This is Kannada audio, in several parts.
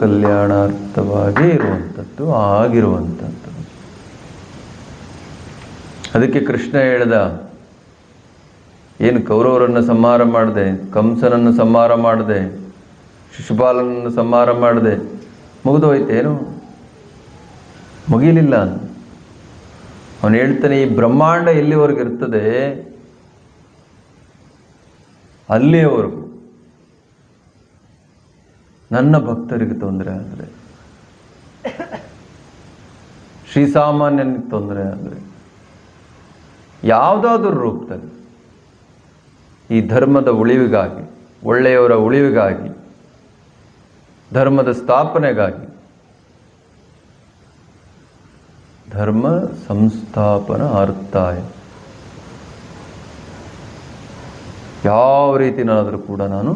ಕಲ್ಯಾಣಾರ್ಥವಾಗಿ ಇರುವಂಥದ್ದು, ಆಗಿರುವಂಥದ್ದು. ಅದಕ್ಕೆ ಕೃಷ್ಣ ಹೇಳ್ದ, ಏನು ಕೌರವರನ್ನು ಸಂಹಾರ ಮಾಡಿದೆ, ಕಂಸನನ್ನು ಸಂಹಾರ ಮಾಡಿದೆ, ಶಿಶುಪಾಲನನ್ನು ಸಂಹಾರ ಮಾಡಿದೆ, ಮುಗಿದೋಯ್ತೇನು? ಮುಗಿಲಿಲ್ಲ. ಅವನು ಹೇಳ್ತಾನೆ, ಈ ಬ್ರಹ್ಮಾಂಡ ಎಲ್ಲಿವರೆಗೂ ಇರ್ತದೆ? ಅಲ್ಲಿಯವರೆಗೂ ನನ್ನ ಭಕ್ತರಿಗೆ ತೊಂದರೆ ಆದರೆ ಶ್ರೀಸಾಮಾನ್ಯನಿಗೆ ತೊಂದರೆ ಆದರೆ, ಯಾವುದಾದ್ರೂ ರೂಪದಲ್ಲಿ ಈ ಧರ್ಮದ ಉಳಿವಿಗಾಗಿ, ಒಳ್ಳೆಯವರ ಉಳಿವಿಗಾಗಿ, ಧರ್ಮದ ಸ್ಥಾಪನೆಗಾಗಿ ಧರ್ಮ ಸಂಸ್ಥಾಪನ ಅರ್ಥಾಯ ಯಾವ ರೀತಿನಾದರೂ ಕೂಡ ನಾನು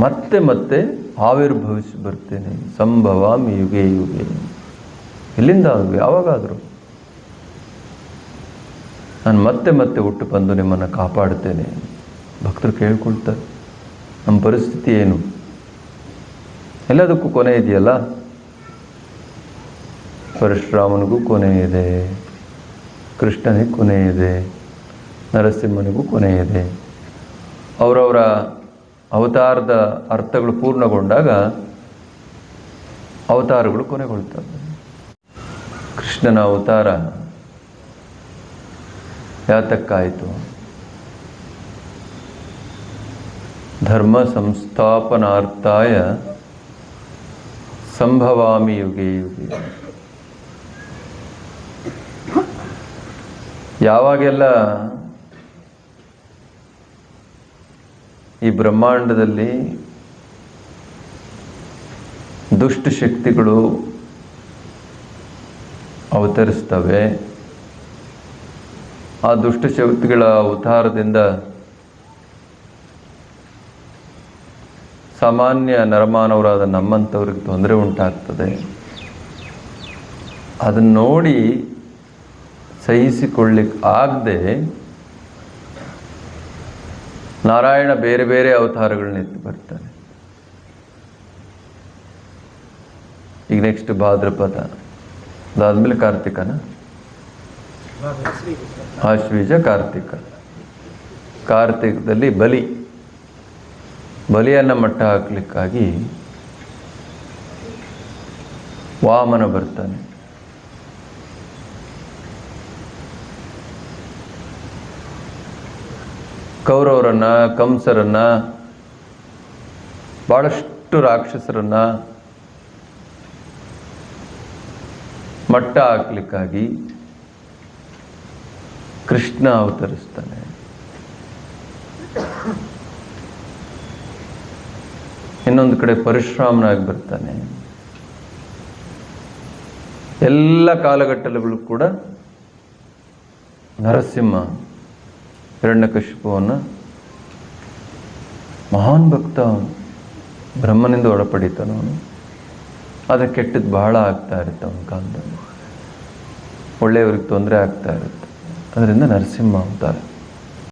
ಮತ್ತೆ ಮತ್ತೆ ಆವಿರ್ಭವಿಸಿ ಬರ್ತೇನೆ. ಸಂಭವಾಮಿ ಯುಗೆ ಯುಗೆ. ಎಲ್ಲಿಂದ ಯಾವಾಗಾದರೂ ನಾನು ಮತ್ತೆ ಮತ್ತೆ ಹುಟ್ಟು ಬಂದು ನಿಮ್ಮನ್ನು ಕಾಪಾಡ್ತೇನೆ. ಭಕ್ತರು ಕೇಳ್ಕೊಳ್ತಾರೆ. ನಮ್ಮ ಪರಿಸ್ಥಿತಿ ಏನು? ಎಲ್ಲದಕ್ಕೂ ಕೊನೆ ಇದೆಯಲ್ಲ? ಪರಶುರಾಮನಿಗೂ ಕೊನೆ ಇದೆ. ಕೃಷ್ಣನಿಗೆ ಕೊನೆ ಇದೆ. ನರಸಿಂಹನಿಗೂ ಕೊನೆ ಇದೆ. ಅವರವರ ಅವತಾರದ ಅರ್ಥಗಳು ಪೂರ್ಣಗೊಂಡಾಗ ಅವತಾರಗಳು ಕೊನೆಗೊಳ್ತವೆ. ಕೃಷ್ಣನ ಅವತಾರ ಯಾತಕ್ಕಾಯಿತು? ಧರ್ಮ ಸಂಸ್ಥಾಪನಾರ್ಥಾಯ ಸಂಭವಾಮಿ ಯುಗೆ ಯುಗೆ. ಯಾವಾಗೆಲ್ಲ ಈ ಬ್ರಹ್ಮಾಂಡದಲ್ಲಿ ದುಷ್ಟ ಶಕ್ತಿಗಳು ಅವತರಿಸ್ತವೆ. ಆ ದುಷ್ಟ ಶಕ್ತಿಗಳ ಅವತಾರದಿಂದ ಸಾಮಾನ್ಯ ನರಮಾನವರಾದ ನಮ್ಮಂಥವ್ರಿಗೆ ತೊಂದರೆ ಉಂಟಾಗ್ತದೆ. ಅದನ್ನು ನೋಡಿ ಸಹಿಸಿಕೊಳ್ಳಿಕ್ಕೆ ಆಗದೆ ನಾರಾಯಣ ಬೇರೆ ಬೇರೆ ಅವತಾರಗಳನ್ನ ಎತ್ತಿ ಬರ್ತಾನೆ. ಈಗ ನೆಕ್ಸ್ಟ್ ಭಾದ್ರಪದ. ಅದಾದ್ಮೇಲೆ ಕಾರ್ತಿಕನ. ಆಶ್ವೀಜ ಕಾರ್ತಿಕ. ಕಾರ್ತಿಕದಲ್ಲಿ ಬಲಿ. ಬಲಿಯನ್ನು ಮಟ್ಟ ಹಾಕ್ಲಿಕ್ಕಾಗಿ ವಾಮನ ಬರ್ತಾನೆ. ಕೌರವರನ್ನ, ಕಂಸರನ್ನ, ಬಹಳಷ್ಟು ರಾಕ್ಷಸರನ್ನ ಮಟ್ಟ ಹಾಕ್ಲಿಕ್ಕಾಗಿ ಕೃಷ್ಣ ಅವತರಿಸ್ತಾನೆ. ಇನ್ನೊಂದು ಕಡೆ ಪರಶುರಾಮನಾಗಿ ಬರ್ತಾನೆ. ಎಲ್ಲ ಕಾಲಘಟ್ಟಗಳು ಕೂಡ ನರಸಿಂಹ ಹಿರಣ್ಯಕಶಿಪುವನ್ನು ಮಹಾನ್ ಭಕ್ತ ಬ್ರಹ್ಮನಿಂದ ಒಳಪಡಿತಾನವನು ಆದರೆ ಕೆಟ್ಟದ್ದು ಬಹಳ ಆಗ್ತಾ ಇರುತ್ತೆ ಅವನ ಕಾಲದಲ್ಲಿ. ಒಳ್ಳೆಯವ್ರಿಗೆ ತೊಂದರೆ ಆಗ್ತಾ ಇರುತ್ತೆ. ಅದರಿಂದ ನರಸಿಂಹ ಅವತಾರ.